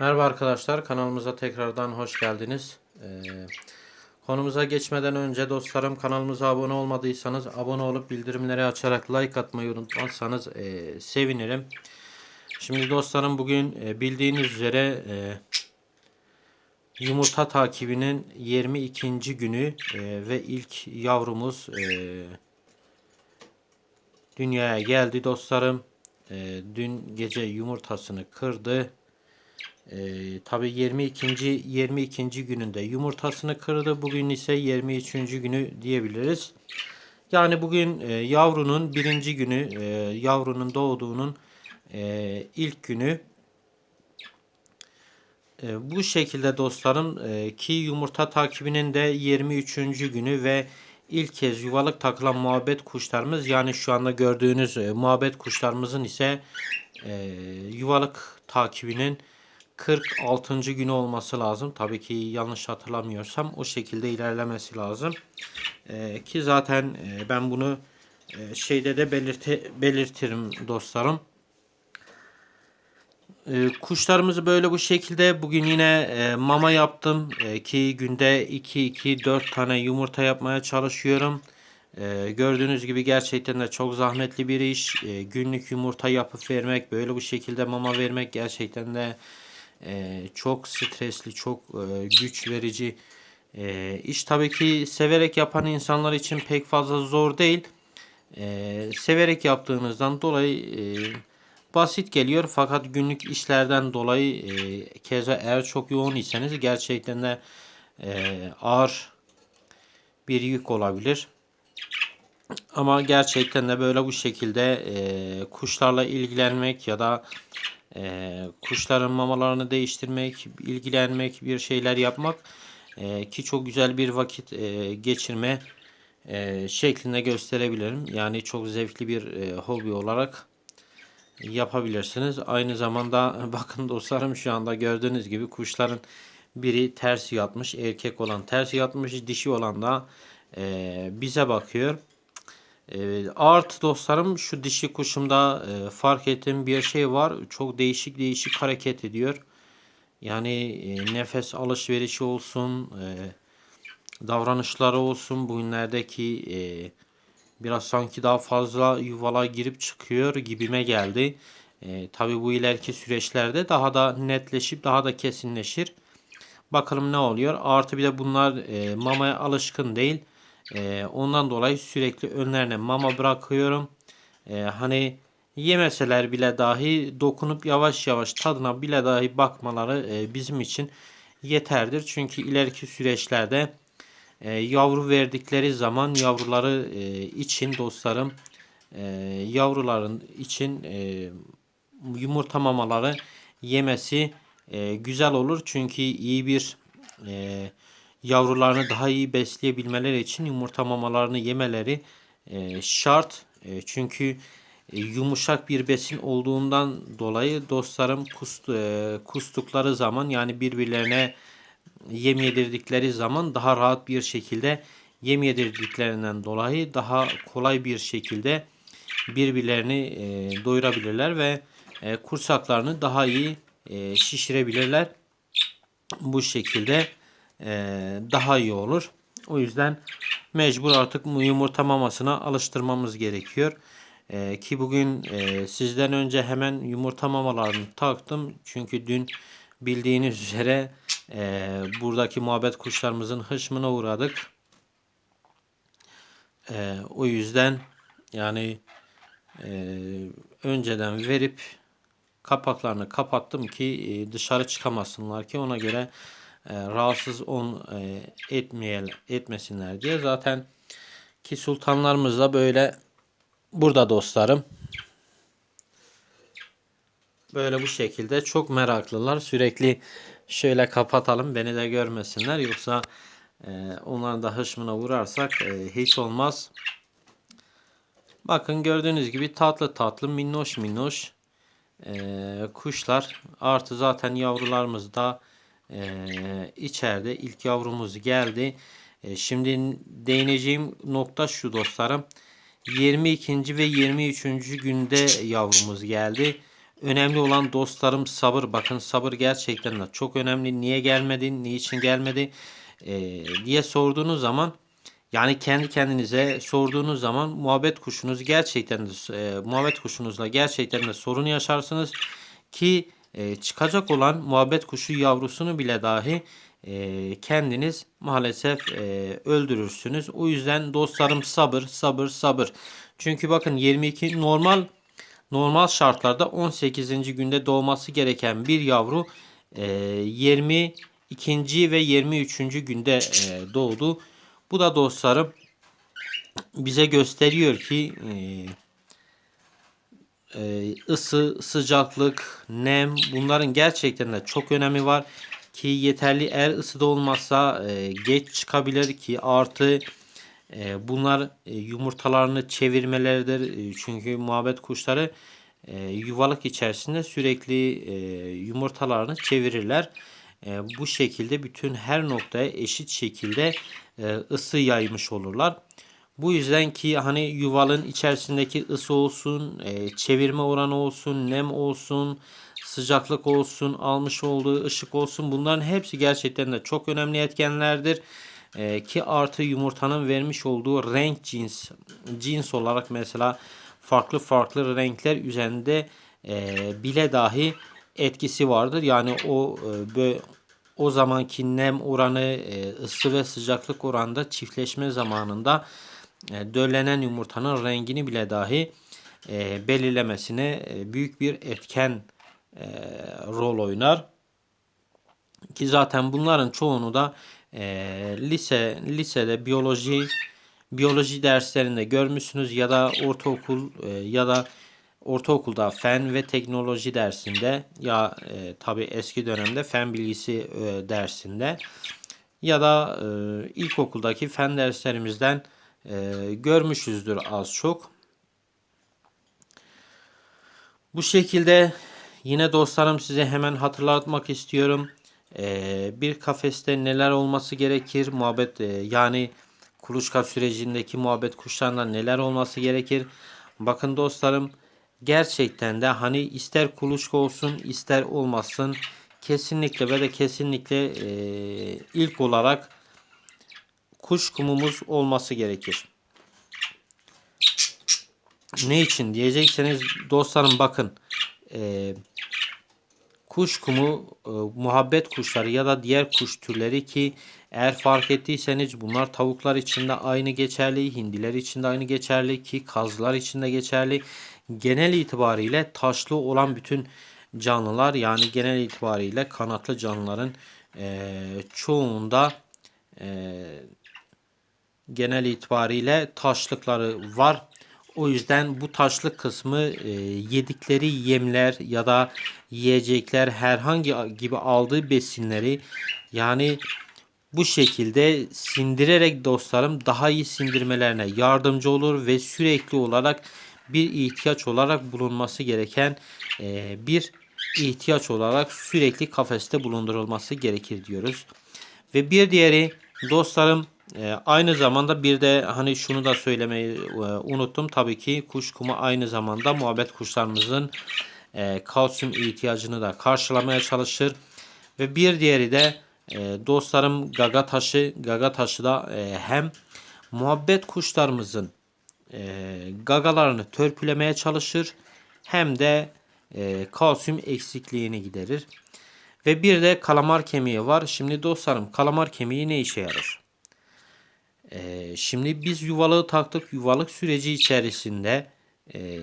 Merhaba arkadaşlar kanalımıza tekrardan hoş geldiniz. Ee, konumuza geçmeden önce dostlarım kanalımıza abone olmadıysanız abone olup bildirimleri açarak like atmayı unutmazsanız e, sevinirim. Şimdi dostlarım bugün e, bildiğiniz üzere e, yumurta takibinin 22. günü e, ve ilk yavrumuz e, dünyaya geldi dostlarım. E, dün gece yumurtasını kırdı. Ee, tabii 22. 22. gününde yumurtasını kırdı. Bugün ise 23. günü diyebiliriz. Yani bugün e, yavrunun birinci günü, e, yavrunun doğduğunun e, ilk günü. E, bu şekilde dostlarım e, ki yumurta takibinin de 23. günü ve ilk kez yuvalık takılan muhabbet kuşlarımız yani şu anda gördüğünüz e, muhabbet kuşlarımızın ise e, yuvalık takibinin 46. günü olması lazım. Tabii ki yanlış hatırlamıyorsam o şekilde ilerlemesi lazım. Ee, ki zaten e, ben bunu e, şeyde de belirte, belirtirim dostlarım. Ee, kuşlarımızı böyle bu şekilde bugün yine e, mama yaptım e, ki günde 2-2-4 tane yumurta yapmaya çalışıyorum. Ee, gördüğünüz gibi gerçekten de çok zahmetli bir iş. Ee, günlük yumurta yapıp vermek, böyle bu şekilde mama vermek gerçekten de e, çok stresli, çok e, güç verici e, iş. Tabii ki severek yapan insanlar için pek fazla zor değil. E, severek yaptığınızdan dolayı basit geliyor. Fakat günlük işlerden dolayı keza eğer çok yoğun iseniz gerçekten de ağır bir yük olabilir. Ama gerçekten de böyle bu şekilde e, kuşlarla ilgilenmek ya da e, kuşların mamalarını değiştirmek, ilgilenmek, bir şeyler yapmak e, ki çok güzel bir vakit e, geçirme e, şeklinde gösterebilirim. Yani çok zevkli bir e, hobi olarak yapabilirsiniz. Aynı zamanda bakın dostlarım şu anda gördüğünüz gibi kuşların biri ters yatmış. Erkek olan ters yatmış. Dişi olan da e, bize bakıyor. E, artı dostlarım şu dişi kuşumda e, fark ettiğim bir şey var. Çok değişik değişik hareket ediyor. Yani e, nefes alışverişi olsun, e, davranışları olsun. Bu günlerdeki e, biraz sanki daha fazla yuvala girip çıkıyor gibime geldi. E, Tabi bu ileriki süreçlerde daha da netleşip daha da kesinleşir. Bakalım ne oluyor. Artı bir de bunlar e, mamaya alışkın değil. E, ondan dolayı sürekli önlerine mama bırakıyorum. E, hani yemeseler bile dahi dokunup yavaş yavaş tadına bile dahi bakmaları e, bizim için yeterdir. Çünkü ileriki süreçlerde e, yavru verdikleri zaman yavruları e, için dostlarım e, yavruların için e, yumurta mamaları yemesi e, güzel olur. Çünkü iyi bir e, yavrularını daha iyi besleyebilmeleri için yumurta mamalarını yemeleri e, şart. E, çünkü e, yumuşak bir besin olduğundan dolayı dostlarım kust, e, kustukları zaman yani birbirlerine yem yedirdikleri zaman daha rahat bir şekilde yem yedirdiklerinden dolayı daha kolay bir şekilde birbirlerini e, doyurabilirler ve e, kursaklarını daha iyi e, şişirebilirler. Bu şekilde daha iyi olur. O yüzden mecbur artık yumurta mamasına alıştırmamız gerekiyor. E, ki bugün e, sizden önce hemen yumurta mamalarını taktım. Çünkü dün bildiğiniz üzere e, buradaki muhabbet kuşlarımızın hışmına uğradık. E, o yüzden yani e, önceden verip kapaklarını kapattım ki e, dışarı çıkamasınlar ki ona göre e, rahatsız on e, etmeyel etmesinler diye. Zaten ki sultanlarımız da böyle burada dostlarım böyle bu şekilde çok meraklılar. Sürekli şöyle kapatalım beni de görmesinler. Yoksa e, onların da hışmına vurarsak e, hiç olmaz. Bakın gördüğünüz gibi tatlı tatlı minnoş minnoş e, kuşlar. Artı zaten yavrularımız da ee, içeride ilk yavrumuz geldi. Ee, şimdi değineceğim nokta şu dostlarım. 22. ve 23. günde yavrumuz geldi. önemli olan dostlarım sabır. Bakın sabır gerçekten de çok önemli. Niye gelmedi, niçin gelmedi e, diye sorduğunuz zaman yani kendi kendinize sorduğunuz zaman muhabbet kuşunuz gerçekten de e, muhabbet kuşunuzla gerçekten de sorun yaşarsınız ki e, çıkacak olan muhabbet kuşu yavrusunu bile dahi e, kendiniz maalesef e, öldürürsünüz. O yüzden dostlarım sabır, sabır, sabır. Çünkü bakın 22 normal normal şartlarda 18. günde doğması gereken bir yavru e, 22. ve 23. günde e, doğdu. Bu da dostlarım bize gösteriyor ki e, ısı, sıcaklık, nem bunların gerçekten de çok önemi var. Ki yeterli eğer ısıda olmazsa e, geç çıkabilir ki artı e, bunlar e, yumurtalarını çevirmeleridir. Çünkü muhabbet kuşları yuvalık içerisinde sürekli yumurtalarını çevirirler. Bu şekilde bütün her noktaya eşit şekilde ısı yaymış olurlar. Bu yüzden ki hani yuvalın içerisindeki ısı olsun, e, çevirme oranı olsun, nem olsun, sıcaklık olsun, almış olduğu ışık olsun bunların hepsi gerçekten de çok önemli etkenlerdir. E, ki artı yumurtanın vermiş olduğu renk cins, cins olarak mesela farklı farklı renkler üzerinde e, bile dahi etkisi vardır. Yani o e, böyle o zamanki nem oranı, ısı ve sıcaklık oranında çiftleşme zamanında e, döllenen yumurtanın rengini bile dahi e, belirlemesine e, büyük bir etken e, rol oynar. Ki zaten bunların çoğunu da e, lise lisede biyoloji biyoloji derslerinde görmüşsünüz ya da ortaokul e, ya da ortaokulda fen ve teknoloji dersinde ya e, tabi eski dönemde fen bilgisi e, dersinde ya da e, ilkokuldaki fen derslerimizden e, görmüşüzdür az çok. Bu şekilde yine dostlarım size hemen hatırlatmak istiyorum. E, bir kafeste neler olması gerekir? Muhabbet e, yani kuluçka sürecindeki muhabbet kuşlarında neler olması gerekir? Bakın dostlarım gerçekten de hani ister kuluçka olsun ister olmasın kesinlikle ve de kesinlikle e, ilk olarak kuş kumumuz olması gerekir. Ne için diyecekseniz dostlarım bakın e, kuş kumu e, muhabbet kuşları ya da diğer kuş türleri ki eğer fark ettiyseniz bunlar tavuklar için de aynı geçerli, hindiler için de aynı geçerli ki kazlar için de geçerli. Genel itibariyle taşlı olan bütün canlılar yani genel itibariyle kanatlı canlıların e, çoğunda e, genel itibariyle taşlıkları var. O yüzden bu taşlık kısmı e, yedikleri yemler ya da yiyecekler herhangi gibi aldığı besinleri yani bu şekilde sindirerek dostlarım daha iyi sindirmelerine yardımcı olur ve sürekli olarak bir ihtiyaç olarak bulunması gereken e, bir ihtiyaç olarak sürekli kafeste bulundurulması gerekir diyoruz. Ve bir diğeri dostlarım e, aynı zamanda bir de hani şunu da söylemeyi e, unuttum. Tabii ki kuş kumu aynı zamanda muhabbet kuşlarımızın e, kalsiyum ihtiyacını da karşılamaya çalışır. Ve bir diğeri de e, dostlarım gaga taşı. Gaga taşı da e, hem muhabbet kuşlarımızın e, gagalarını törpülemeye çalışır hem de e, kalsiyum eksikliğini giderir. Ve bir de kalamar kemiği var. Şimdi dostlarım kalamar kemiği ne işe yarar? Ee, şimdi biz yuvalığı taktık. Yuvalık süreci içerisinde e,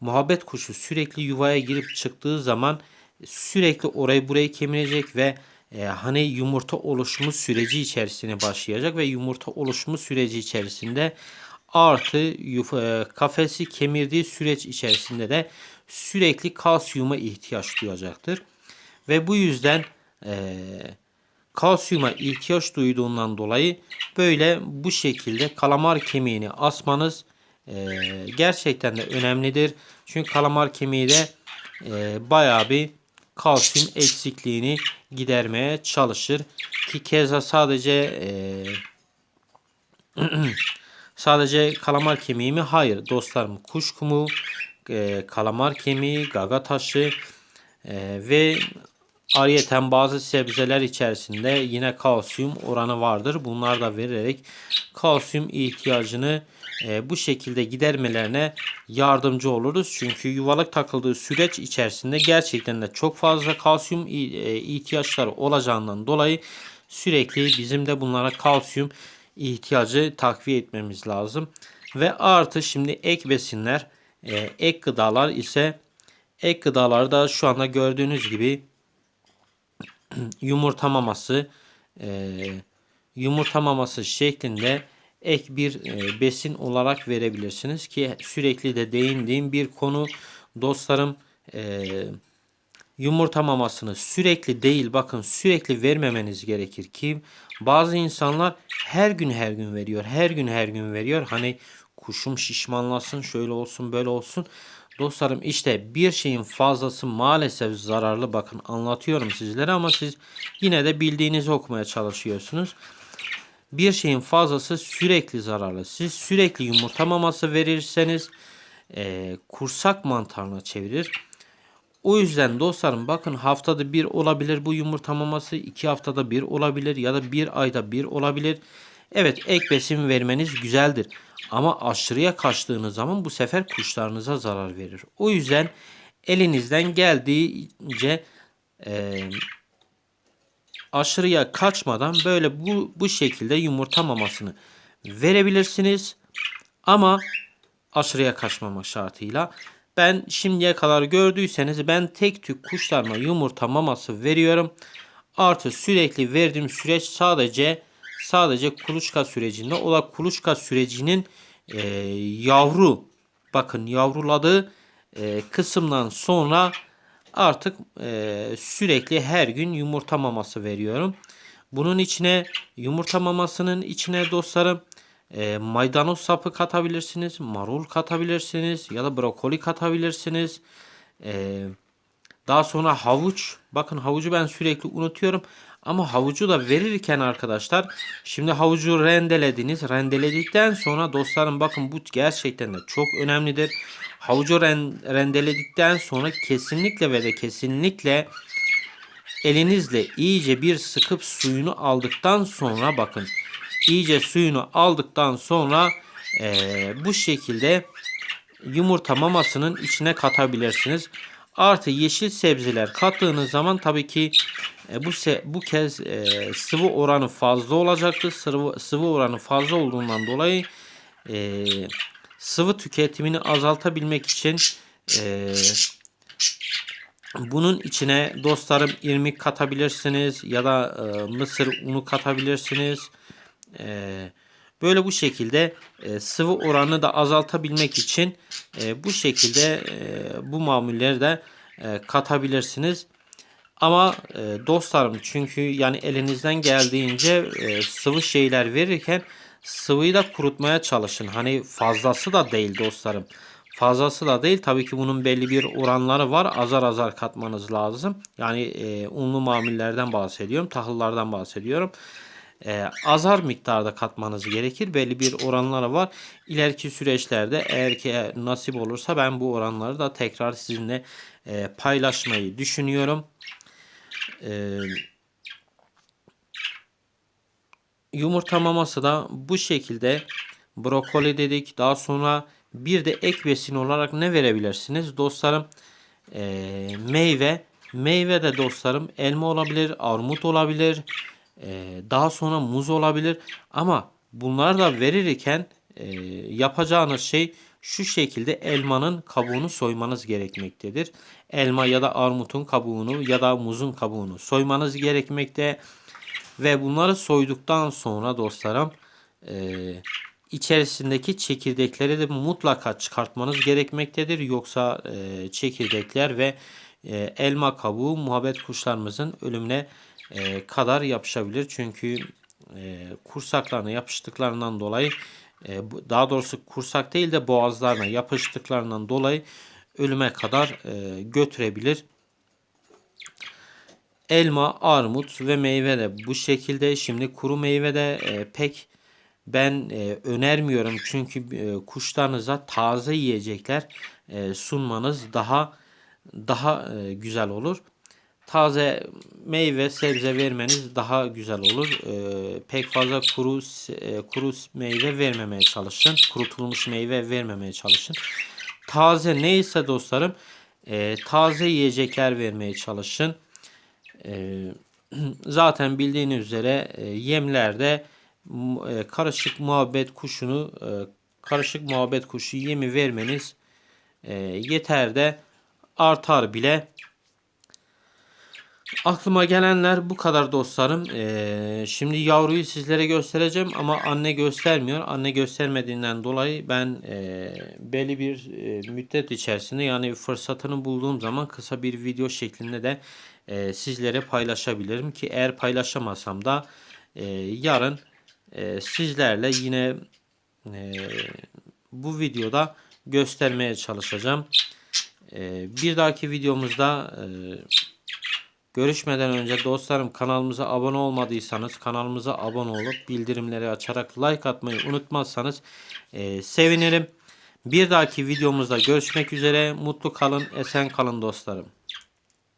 muhabbet kuşu sürekli yuvaya girip çıktığı zaman sürekli orayı burayı kemirecek ve e, hani yumurta oluşumu süreci içerisine başlayacak ve yumurta oluşumu süreci içerisinde artı e, kafesi kemirdiği süreç içerisinde de sürekli kalsiyuma ihtiyaç duyacaktır. Ve bu yüzden e, kalsiyuma ihtiyaç duyduğundan dolayı böyle bu şekilde kalamar kemiğini asmanız e, gerçekten de önemlidir. Çünkü kalamar kemiği de e, bayağı bir kalsiyum eksikliğini gidermeye çalışır. Ki keza sadece e, sadece kalamar kemiği mi? Hayır dostlarım kuş kumu e, kalamar kemiği, gaga taşı e, ve Ayrıyeten bazı sebzeler içerisinde yine kalsiyum oranı vardır. Bunlar da vererek kalsiyum ihtiyacını e, bu şekilde gidermelerine yardımcı oluruz. Çünkü yuvalık takıldığı süreç içerisinde gerçekten de çok fazla kalsiyum e, ihtiyaçları olacağından dolayı sürekli bizim de bunlara kalsiyum ihtiyacı takviye etmemiz lazım. Ve artı şimdi ek besinler, e, ek gıdalar ise ek gıdalarda şu anda gördüğünüz gibi yumurta maması e, yumurta maması şeklinde ek bir e, besin olarak verebilirsiniz ki sürekli de değindiğim bir konu. Dostlarım e, yumurta mamasını sürekli değil bakın sürekli vermemeniz gerekir ki bazı insanlar her gün her gün veriyor her gün her gün veriyor. Hani kuşum şişmanlasın şöyle olsun böyle olsun Dostlarım işte bir şeyin fazlası maalesef zararlı. Bakın anlatıyorum sizlere ama siz yine de bildiğinizi okumaya çalışıyorsunuz. Bir şeyin fazlası sürekli zararlı. Siz sürekli yumurta maması verirseniz e, kursak mantarına çevirir. O yüzden dostlarım bakın haftada bir olabilir bu yumurta maması. iki haftada bir olabilir ya da bir ayda bir olabilir. Evet ek besin vermeniz güzeldir. Ama aşırıya kaçtığınız zaman bu sefer kuşlarınıza zarar verir. O yüzden elinizden geldiğince e, aşırıya kaçmadan böyle bu, bu şekilde yumurta mamasını verebilirsiniz. Ama aşırıya kaçmamak şartıyla. Ben şimdiye kadar gördüyseniz ben tek tük kuşlarıma yumurta maması veriyorum. Artı sürekli verdiğim süreç sadece sadece kuluçka sürecinde. O da kuluçka sürecinin e, yavru bakın yavruladığı e, kısımdan sonra artık e, sürekli her gün yumurta maması veriyorum. Bunun içine yumurta mamasının içine dostlarım e, maydanoz sapı katabilirsiniz. Marul katabilirsiniz. Ya da brokoli katabilirsiniz. E, daha sonra havuç. Bakın havucu ben sürekli unutuyorum. Ama havucu da verirken arkadaşlar şimdi havucu rendelediniz. Rendeledikten sonra dostlarım bakın bu gerçekten de çok önemlidir. Havucu rendeledikten sonra kesinlikle ve de kesinlikle elinizle iyice bir sıkıp suyunu aldıktan sonra bakın iyice suyunu aldıktan sonra e, bu şekilde yumurta mamasının içine katabilirsiniz. Artı yeşil sebzeler kattığınız zaman tabii ki e, bu se bu kez e, sıvı oranı fazla olacaktır. Sıvı, sıvı oranı fazla olduğundan dolayı e, sıvı tüketimini azaltabilmek için e, bunun içine dostlarım irmik katabilirsiniz ya da e, mısır unu katabilirsiniz. E, böyle bu şekilde e, sıvı oranını da azaltabilmek için e, bu şekilde e, bu mamulleri de e, katabilirsiniz. Ama e, dostlarım çünkü yani elinizden geldiğince e, sıvı şeyler verirken sıvıyı da kurutmaya çalışın. Hani fazlası da değil dostlarım. Fazlası da değil. Tabii ki bunun belli bir oranları var. Azar azar katmanız lazım. Yani e, unlu mamullerden bahsediyorum. Tahıllardan bahsediyorum. E, azar miktarda katmanız gerekir. Belli bir oranları var. İleriki süreçlerde eğer ki nasip olursa ben bu oranları da tekrar sizinle e, paylaşmayı düşünüyorum. Ee, yumurta maması da bu şekilde brokoli dedik. Daha sonra bir de ek besin olarak ne verebilirsiniz? Dostlarım e, meyve. Meyve de dostlarım elma olabilir, armut olabilir. E, daha sonra muz olabilir. Ama bunlar da verirken e, yapacağınız şey şu şekilde elmanın kabuğunu soymanız gerekmektedir. Elma ya da armutun kabuğunu ya da muzun kabuğunu soymanız gerekmekte. Ve bunları soyduktan sonra dostlarım e, içerisindeki çekirdekleri de mutlaka çıkartmanız gerekmektedir. Yoksa e, çekirdekler ve elma kabuğu muhabbet kuşlarımızın ölümüne e, kadar yapışabilir. Çünkü e, kursaklarına yapıştıklarından dolayı e, daha doğrusu kursak değil de boğazlarına yapıştıklarından dolayı ölüme kadar e, götürebilir. Elma, armut ve meyve de bu şekilde. Şimdi kuru meyve de e, pek ben e, önermiyorum çünkü e, kuşlarınıza taze yiyecekler e, sunmanız daha daha e, güzel olur. Taze meyve sebze vermeniz daha güzel olur. E, pek fazla kuru e, kuru meyve vermemeye çalışın. Kurutulmuş meyve vermemeye çalışın. Taze neyse dostlarım e, taze yiyecekler vermeye çalışın. E, zaten bildiğiniz üzere e, yemlerde e, karışık muhabbet kuşunu e, karışık muhabbet kuşu yemi vermeniz e, yeter de artar bile. Aklıma gelenler bu kadar dostlarım. Ee, şimdi yavruyu sizlere göstereceğim ama anne göstermiyor. Anne göstermediğinden dolayı ben e, belli bir e, müddet içerisinde yani fırsatını bulduğum zaman kısa bir video şeklinde de e, sizlere paylaşabilirim ki eğer paylaşamasam da e, yarın e, sizlerle yine e, bu videoda göstermeye çalışacağım. E, bir dahaki videomuzda e, Görüşmeden önce dostlarım kanalımıza abone olmadıysanız kanalımıza abone olup bildirimleri açarak like atmayı unutmazsanız e, sevinirim. Bir dahaki videomuzda görüşmek üzere. Mutlu kalın, esen kalın dostlarım.